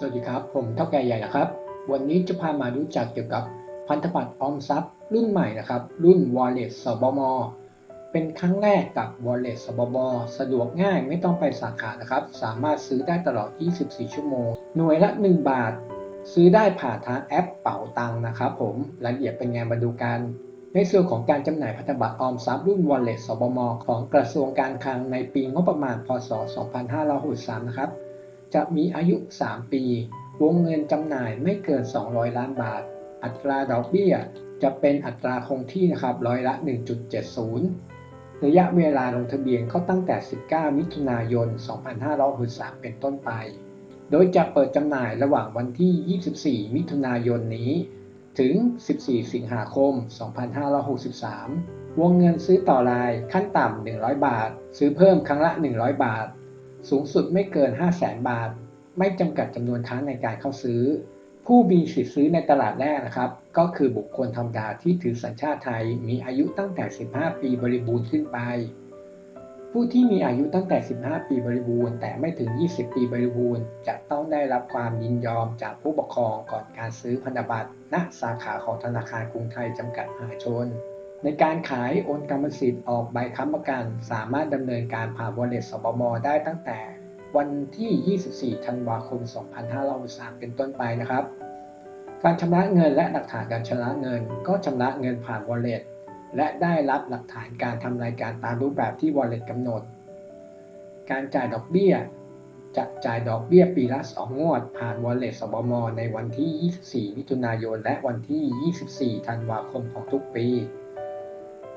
สวัสดีครับ ผมเท่าแก่ใหญ่นะครับ วันนี้จะพามารู้จักเกี่ยวกับพันธบัตรออมทรัพย์ รุ่นใหม่นะครับ รุ่น Wallet สบมเป็นครั้งแรกกับ Wallet สบมสะดวกง่ายไม่ต้องไปสาขานะครับ สามารถซื้อได้ตลอด 24 ชั่วโมง หน่วยละ 1 บาท ซื้อได้ผ่านทางแอปเป๋าตังนะครับผมรายละเอียดเป็นไงมาดูกันในส่วนของการจำหน่ายพันธบัตรออมทรัพย์รุ่น Wallet สบมของกระทรวงการคลังในปีงบประมาณ พศ 2563 นะครับ จะมีอายุ 3 ปี วงเงินจำหน่ายไม่เกิน 200 ล้านบาท อัตราดอกเบี้ยจะเป็นอัตราคงที่นะครับร้อยละ 1.70 ระยะเวลาลงทะเบียนก็ตั้งแต่ 19 มิถุนายน 2563 เป็นต้นไป โดยจะเปิดจำหน่ายระหว่างวันที่ 24 มิถุนายนนี้ ถึง 14 สิงหาคม 2563 วงเงินซื้อต่อรายขั้นต่ำ 100 บาท ซื้อเพิ่มครั้งละ 100 บาท สูงสุดไม่เกิน 5 0 0แสนบาท ไม่จำกัดจำนวนครั้งในการเข้าซื้อ ผู้มีสิทธิ์ซื้อในตลาดแรกนะครับ ก็คือบุคคลธรรมดาที่ถือสัญชาติไทย มีอายุตั้งแต่ 15 ปีบริบูรณ์ขึ้นไป ผู้ที่มีอายุตั้งแต่ 15 ปีบริบูรณ์ แต่ไม่ถึง 20 ปีบริบูรณ์ จะต้องได้รับความยินยอมจากผู้ปกครองก่อนการซื้อพันธบัตรณสาขาของธนาคารกรุงไทยจำกัดมหาชน ในการขายโอนกรรมสิทธิ์ออกใบค้ำประกัน สามารถดำเนินการผ่าน Wallet สบมได้ตั้งแต่วันที่ 24 ธันวาคม 2563เป็นต้นไปนะครับ การชำระเงินและหลักฐานการชำระเงิน ก็ชำระเงินผ่าน Wallet และได้รับหลักฐานการทำรายการตามรูปแบบที่ Wallet กำหนด การจ่ายดอกเบี้ย จะจ่ายดอกเบี้ยปีละ2งวด ผ่าน Wallet สบมในวันที่ 24 มิถุนายน และวันที่ 24 ธันวาคมของทุกปี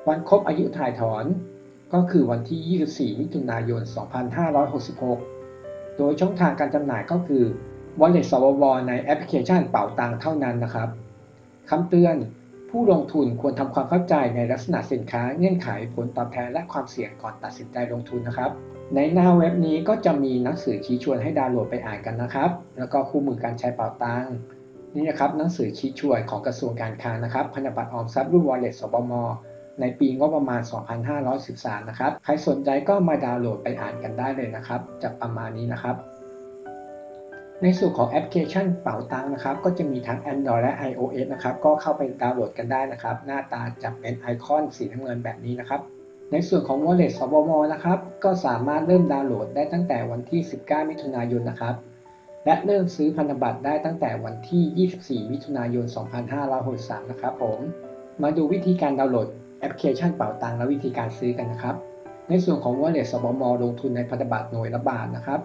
วันครบอายุถ่ายถอนก็คือวันที่ 24 มิถุนายน 2566 โดยช่องทางการจำหน่ายก็คือ Wallet สบมในแอปพลิเคชันเป๋าตังเท่านั้นนะครับคำเตือนผู้ลงทุนควรทำความเข้าใจในลักษณะสินค้าเงื่อนไขผลตอบแทนและความเสี่ยงก่อนตัดสินใจลงทุนนะครับ ในหน้าเว็บนี้ก็จะมีหนังสือชี้ชวนให้ดาวน์โหลดไปอ่านกันนะครับ แล้วก็คู่มือการใช้เป๋าตังนี่นะครับหนังสือชี้ชวนของกระทรวงการคลังนะครับพันธบัตรออมทรัพย์รุ่น Wallet สบม ในปีงบประมาณ 2513 นะครับ ใครสนใจก็มาดาวน์โหลดไปอ่านกันได้เลยนะครับ จะประมาณนี้นะครับ ในส่วนของแอปพลิเคชันเป๋าตังนะครับ ก็จะมีทั้ง Android และ iOS นะครับ ก็เข้าไปดาวน์โหลดกันได้นะครับ หน้าตาจะเป็นไอคอนสีน้ำเงินแบบนี้นะครับในส่วนของ Wallet สบมนะครับ ก็สามารถเริ่มดาวน์โหลดได้ตั้งแต่วันที่ 19 มิถุนายนนะครับ และเริ่มซื้อพันธบัตรได้ตั้งแต่วันที่ 24 มิถุนายน 2563 นะครับผม มาดูวิธีการดาวน์โหลด แอปพลิเคชันเป๋าตังและวิธีการซื้อกันนะครับ ในส่วนของ Wallet สบมลงทุนในพันธบัตรหน่วยละบาทนะครับ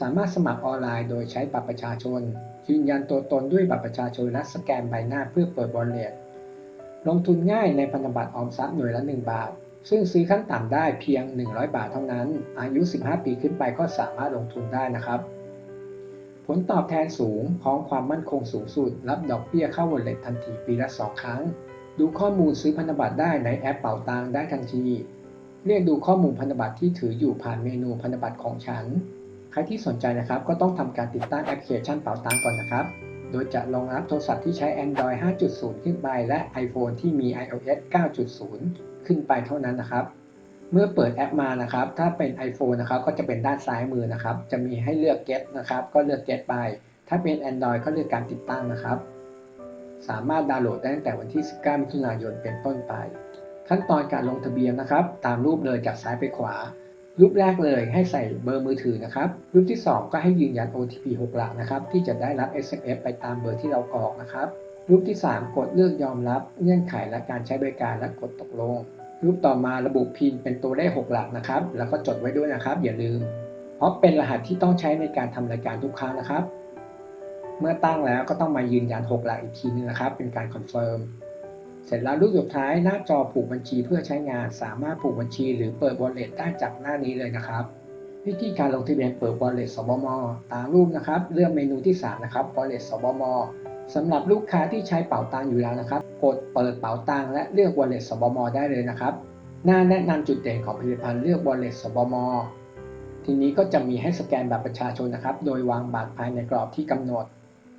สามารถสมัครออนไลน์โดยใช้บัตรประชาชน ยืนยันตัวตนด้วยบัตรประชาชนและสแกนใบหน้าเพื่อเปิด Wallet ลงทุนง่ายในพันธบัตรออมทรัพย์หน่วยละ 1 บาท ซึ่งซื้อขั้นต่ำได้เพียง 100 บาทเท่านั้น อายุ 15 ปีขึ้นไปก็สามารถลงทุนได้นะครับผลตอบแทนสูงพร้อมความมั่นคงสูงสุด รับดอกเบี้ยเข้า Wallet ทันทีปีละ 2 ครั้ง ดูข้อมูลซื้อพันธบัตรได้ในแอปเป๋าตังได้ทันที เรียกดูข้อมูลพันธบัตรที่ถืออยู่ผ่านเมนูพันธบัตรของฉัน ใครที่สนใจนะครับก็ต้องทำการติดตั้งแอปพลิเคชันเป๋าตังก่อนนะครับ โดยจะรองรับโทรศัพท์ที่ใช้ Android 5.0 ขึ้นไปและ iPhone ที่มี iOS 9.0 ขึ้นไปเท่านั้นนะครับ เมื่อเปิดแอปมานะครับ ถ้าเป็น iPhone นะครับก็จะเป็นด้านซ้ายมือนะครับ จะมีให้เลือก Get นะครับ ก็เลือก Get ไป ถ้าเป็น Android ก็เลือกการติดตั้งนะครับ สามารถดาวน์โหลดได้ตั้งแต่วันที่ 19 มิถุนายนเป็นต้นไป ขั้นตอนการลงทะเบียนนะครับ ตามรูปเลยจากซ้ายไปขวา รูปแรกเลยให้ใส่เบอร์มือถือนะครับ รูปที่ 2 ก็ให้ยืนยัน OTP 6 หลักนะครับ ที่จะได้รับ SMS ไปตามเบอร์ที่เรากรอกนะครับ รูปที่ 3 กดเลือกยอมรับเงื่อนไขและการใช้บริการและกดตกลง รูปต่อมาระบุพินเป็นตัวเลข 6 หลักนะครับ แล้วก็จดไว้ด้วยนะครับ อย่าลืม เพราะเป็นรหัสที่ต้องใช้ในการทำรายการทุกครั้งนะครับ เมื่อตั้งแล้วก็ต้องมายืนยัน 6 หลักอีกทีนึงนะครับ เป็นการคอนเฟิร์ม เสร็จแล้วรูปสุดท้ายหน้าจอผูกบัญชีเพื่อใช้งาน สามารถผูกบัญชีหรือเปิด Wallet ได้จากหน้านี้เลยนะครับ วิธีการลงทะเบียนเปิด Wallet สบม ตามรูปนะครับ เลือกเมนูที่ 3 นะครับ Wallet สบมสำหรับลูกค้าที่ใช้เป๋าตังอยู่แล้วนะครับ กดเปิดเป๋าตังและเลือก Wallet สบม ได้เลยนะครับ หน้าแนะนำจุดเด่นของผลิตภัณฑ์เลือก Wallet สบมทีนี้ก็จะมีให้สแกนบัตรประชาชนนะครับ โดยวางบัตรภายในกรอบที่กำหนด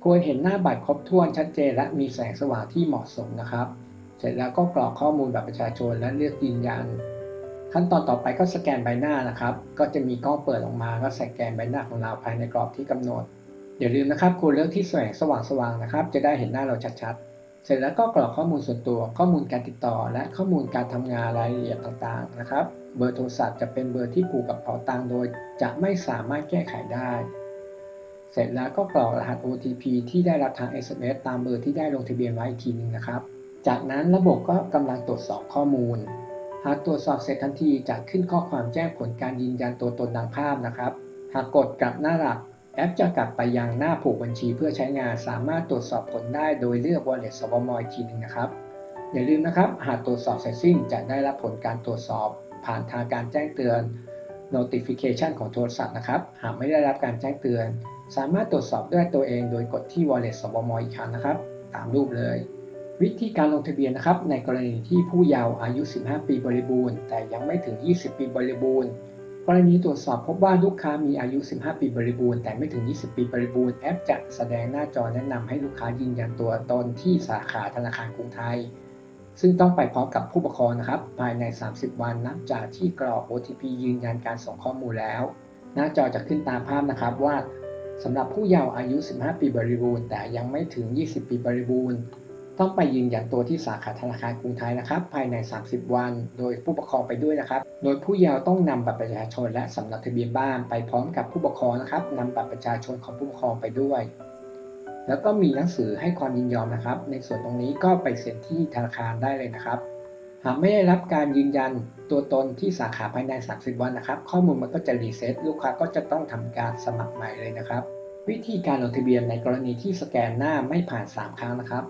ควรเห็นหน้าบัตรครบถ้วนชัดเจน และมีแสงสว่างที่เหมาะสมนะครับ เสร็จแล้วก็กรอกข้อมูลบัตรประชาชนและเลือกยืนยัน ขั้นตอนต่อไปก็สแกนใบหน้านะครับ ก็จะมีกล้องเปิดออกมาก็สแกนใบหน้าของเราภายในกรอบที่กำหนด อย่าลืมนะครับควรเลือกที่แสงสว่างๆนะครับ จะได้เห็นหน้าเราชัดๆเสร็จแล้วก็กรอกข้อมูลส่วนตัว ข้อมูลการติดต่อ และข้อมูลการทำงานรายละเอียดต่างๆนะครับ เบอร์โทรศัพท์จะเป็นเบอร์ที่ผูกกับเป๋าตังโดย จะไม่สามารถแก้ไขได้ เสร็จแล้วก็กรอกรหัส OTP ที่ได้รับทาง SMS ตามเบอร์ที่ได้ลงทะเบียนไว้อีกทีหนึงนะครับ จากนั้นระบบก็กำลังตรวจสอบข้อมูล หากตรวจสอบเสร็จทันทีจะขึ้นข้อความแจ้งผลการยืนยันตัวตนดังภาพนะครับ หากกดกลับหน้าหลัก แอปจะกลับไปยังหน้าผูกบัญชีเพื่อใช้งานสามารถตรวจสอบผลได้โดยเลือก Wallet สวมอีกทีหนึงนะครับ อย่าลืมนะครับ หากตรวจสอบเสร็จสิ้นจะได้รับผลการตรวจสอบ ผ่านทางการแจ้งเตือน notification ของโทรศัพท์นะครับ หากไม่ได้รับการแจ้งเตือน สามารถตรวจสอบด้วยตัวเองโดยกดที่ Wallet สวมอีกครั้งนะครับ ตามรูปเลย วิธีการลงทะเบียนนะครับ ในกรณีที่ผู้เยาว์อายุ 15 ปีบริบูรณ์ แต่ยังไม่ถึง 20 ปีบริบูรณ์ กรณีตรวจสอบพบว่าลูกค้ามีอายุ 15 ปีบริบูรณ์แต่ไม่ถึง 20 ปีบริบูรณ์แอปจะแสดงหน้าจอแนะนำให้ลูกค้ายืนยันตัวตนที่สาขาธนาคารกรุงไทย ซึ่งต้องไปพร้อมกับผู้ปกครองนะครับ ภายใน 30 วันนับจากที่กรอก OTP ยืนยันการส่งข้อมูลแล้ว หน้าจอจะขึ้นตามภาพนะครับว่าสำหรับผู้เยาว์อายุ 15 ปีบริบูรณ์แต่ยังไม่ถึง 20 ปีบริบูรณ์ ต้องไปยืนยันตัวที่สาขาธนาคารกรุงไทยนะครับ ภายใน 30 วัน โดยผู้ปกครองไปด้วยนะครับ โดยผู้เยาว์ต้องนำบัตรประชาชนและสำเนาทะเบียนบ้านไปพร้อมกับผู้ปกครองนะครับนำบัตรประชาชนของผู้ปกครองไปด้วย แล้วก็มีหนังสือให้ความยินยอมนะครับ ในส่วนตรงนี้ก็ไปเซ็นที่ธนาคารได้เลยนะครับ หากไม่ได้รับการยืนยันตัวตนที่สาขาภายใน 30 วันนะครับ ข้อมูลมันก็จะรีเซ็ตลูกค้าก็จะต้องทำการสมัครใหม่เลยนะครับ วิธีการลงทะเบียนในกรณีที่สแกนหน้าไม่ผ่าน 3 ครั้งนะครับ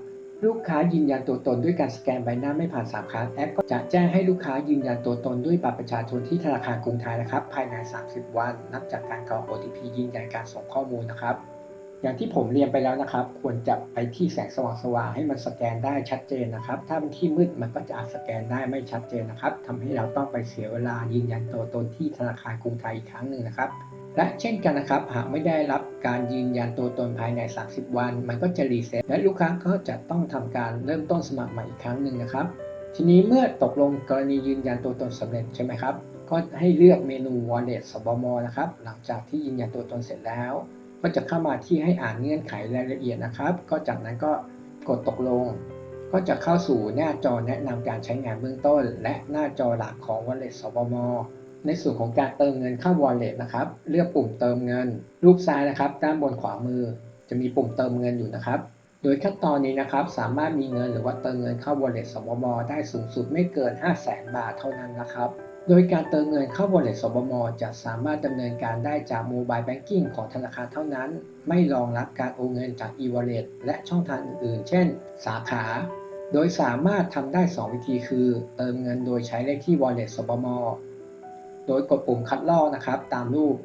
ลูกค้ายืนยันตัวตนด้วยการสแกนใบหน้าไม่ผ่าน 3 ครั้งแอปก็จะแจ้งให้ลูกค้ายืนยันตัวตนด้วยบัตรประชาชนที่ธนาคารกรุงไทยนะครับ ภายใน 30 วัน นับจากการกรอก OTP ยืนยันการส่งข้อมูลนะครับ อย่างที่ผมเรียนไปแล้วนะครับ ควรจะไปที่แสงสว่างๆให้มันสแกนได้ชัดเจนนะครับ ถ้าเป็นที่มืดมันก็จะอาจสแกนได้ไม่ชัดเจนนะครับทำให้เราต้องไปเสียเวลายืนยันตัวตนที่ธนาคารกรุงไทยอีกครั้งหนึ่งนะครับและเช่นกันนะครับ หากไม่ได้รับการยืนยันตัวตนภายใน 30 วัน มันก็จะรีเซ็ตและลูกค้าก็จะต้องทำการเริ่มต้นสมัครใหม่อีกครั้งหนึ่งนะครับ ทีนี้เมื่อตกลงกรณียืนยันตัวตนสำเร็จใช่ไหมครับ ก็ให้เลือกเมนู Wallet สบมนะครับ หลังจากที่ยืนยันตัวตนเสร็จแล้ว ก็จะเข้ามาที่ให้อ่านเงื่อนไขรายละเอียดนะครับ ก็จากนั้นก็กดตกลง ก็จะเข้าสู่หน้าจอแนะนำการใช้งานเบื้องต้น และหน้าจอหลักของ Wallet สบมในส่วนของการเติมเงินเข้า Wallet นะครับ เลือกปุ่มเติมเงิน รูปซ้ายนะครับ ด้านบนขวามือ จะมีปุ่มเติมเงินอยู่นะครับ โดยขั้นตอนนี้นะครับ สามารถมีเงินหรือว่าเติมเงินเข้า Wallet สบมได้สูงสุดไม่เกิน 5 0 0 0 0 0 บาทเท่านั้นนะครับ โดยการเติมเงินเข้า Wallet สบมจะสามารถดำเนินการได้จาก Mobile Banking ของธนาคารเท่านั้น ไม่รองรับการโอนเงินจาก e-wallet และช่องทางอื่นๆ เช่น สาขา โดยสามารถทำได้ 2 วิธีคือ เติมเงินโดยใช้เลขที่ Wallet สบมโดยกดปุ่มคัดลอกนะครับ ตามรูป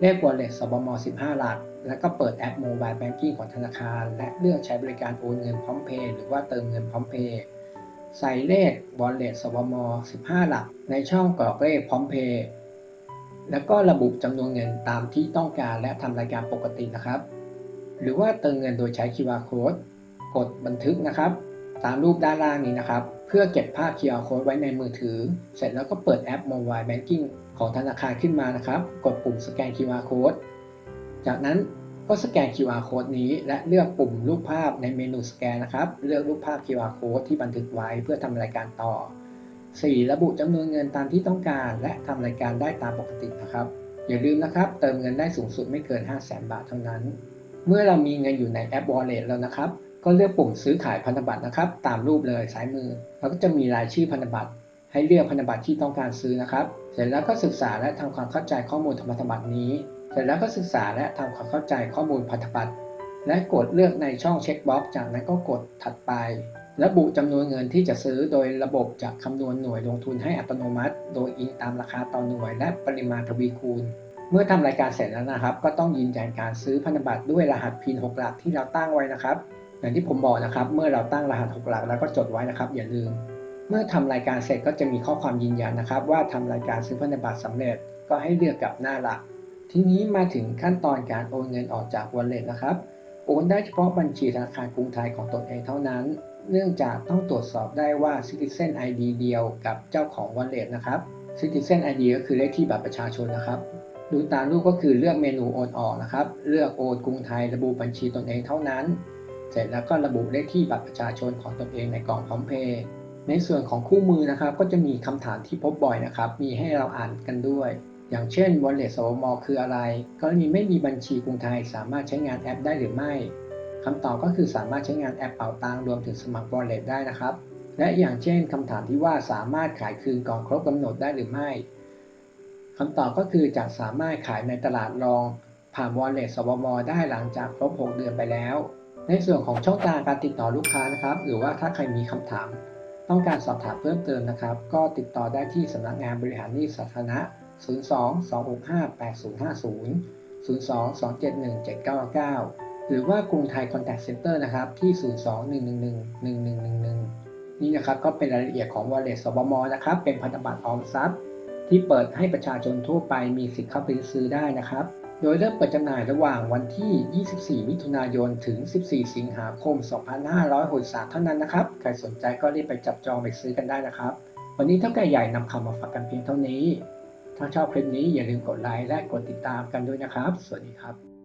เลข Wallet สบม15 หลัก แล้วก็เปิดแอป Mobile Banking ของธนาคาร และเลือกใช้บริการโอนเงินพร้อมเพย์หรือว่าเติมเงินพร้อมเพย์ ใส่เลข Wallet สบม15 หลัก ในช่องกรอกเลขพร้อมเพย์แล้วก็ระบุจำนวนเงินตามที่ต้องการและทำรายการปกตินะครับ หรือว่าเติมเงินโดยใช้ QR Code กดบันทึกนะครับ ตามรูปด้านล่างนี้นะครับ เพื่อเก็บภาพ QR Code ไว้ในมือถือ เสร็จแล้วก็เปิดแอป Mobile Banking ของธนาคารขึ้นมานะครับ กดปุ่มสแกน QR Code จากนั้น ก็สแกน QR Code นี้ และเลือกปุ่มรูปภาพในเมนูสแกนนะครับ เลือกรูปภาพ QR Code ที่บันทึกไว้เพื่อทำรายการต่อ 4. ระบุจำนวนเงินตามที่ต้องการ และทำรายการได้ตามปกตินะครับ อย่าลืมนะครับ เติมเงินได้สูงสุดไม่เกิน 5 0 0 0 0 0 บาทเท่านั้น เมื่อเรามีเงินอยู่ในแอป Wallet แล้วนะครับ ก็เลือกปุ่มซื้อขายพันธบัตรนะครับ ตามรูปเลยซ้ายมือแล้วก็จะมีรายชื่อพันธบัตรให้เลือกพันธบัตรที่ต้องการซื้อนะครับ เสร็จแล้วก็ศึกษาและทำความเข้าใจข้อมูลพันธบัตรนี้ เสร็จแล้วก็ศึกษาและทำความเข้าใจข้อมูลพันธบัตรและกดเลือกในช่องเช็คบ็อกจากนั้นก็กดถัดไป ระบุจำนวนเงินที่จะซื้อโดยระบบจะคำนวณหน่วยลงทุนให้อัตโนมัติ โดยอิงตามราคาต่อหน่วย และปริมาณทวีคูณ เมื่อทำรายการเสร็จแล้วนะครับ ก็ต้องยืนยันการซื้อพันธบัตรด้วยรหัส PIN 6 หลักที่เราตั้งไว้นะครับ อย่างที่ผมบอกนะครับ เมื่อเราตั้งรหัส 6 หลักแล้วก็จดไว้นะครับ อย่าลืม เมื่อทำรายการเสร็จก็จะมีข้อความยืนยันนะครับ ว่าทำรายการซื้อพันธบัตรสำเร็จ ก็ให้เลือกกับหน้าหลัก ทีนี้มาถึงขั้นตอนการโอนเงินออกจาก Wallet นะครับ โอนได้เฉพาะบัญชีธนาคารกรุงไทยของตนเองเท่านั้น เนื่องจากต้องตรวจสอบได้ว่า Citizen ID เดียวกับเจ้าของ Wallet นะครับ Citizen ID ก็คือเลขที่บัตรประชาชนนะครับ ดูตามรูปก็คือเลือกเมนูโอนออกนะครับ เลือกโอนกรุงไทยระบุบัญชีตนเองเท่านั้น เสร็จแล้วก็ระบุเลขที่บัตรประชาชนของตนเองในกล่องพร้อมเพย์ในส่วนของคู่มือนะครับ ก็จะมีคำถามที่พบบ่อยนะครับ มีให้เราอ่านกันด้วย อย่างเช่น wallet สวมคืออะไร กรณีไม่มีบัญชีกรุงไทยสามารถใช้งานแอปได้หรือไม่คำตอบก็คือสามารถใช้งานแอปเป๋าตังรวมถึงสมัคร wallet ได้นะครับ และอย่างเช่นคำถามที่ว่าสามารถขายคืนก่อนครบกำหนดได้หรือไม่คำตอบก็คือจะสามารถขายในตลาดรอง ผ่าน wallet สวมได้หลังจากครบ 6 เดือนไปแล้ว ในส่วนของช่องทางการติดต่อลูกค้านะครับ หรือว่าถ้าใครมีคำถาม ต้องการสอบถามเพิ่มเติมนะครับ ก็ติดต่อได้ที่สำนักงานบริหารหนี้สาธารณะ 02 265 8050 02 271 7999หรือว่ากรุงไทย Contact Center นะครับที่ 02 111 1111 นี่นะครับก็เป็นรายละเอียดของ Wallet สบมนะครับเป็นพันธบัตรออมทรัพย์ ที่เปิดให้ประชาชนทั่วไปมีสิทธิ์เข้าไปซื้อได้นะครับ โดยเริ่มเปิดจำหน่ายระหว่างวันที่ 24 มิถุนายน ถึง 14 สิงหาคม 2563 เท่านั้นนะครับ ใครสนใจก็รีบไปจับจองไปซื้อกันได้นะครับวันนี้เท่าแก่ใหญ่นำคำมาฝากกันเพียงเท่านี้ ถ้าชอบคลิปนี้อย่าลืมกดไลค์และกดติดตามกันด้วยนะครับ สวัสดีครับ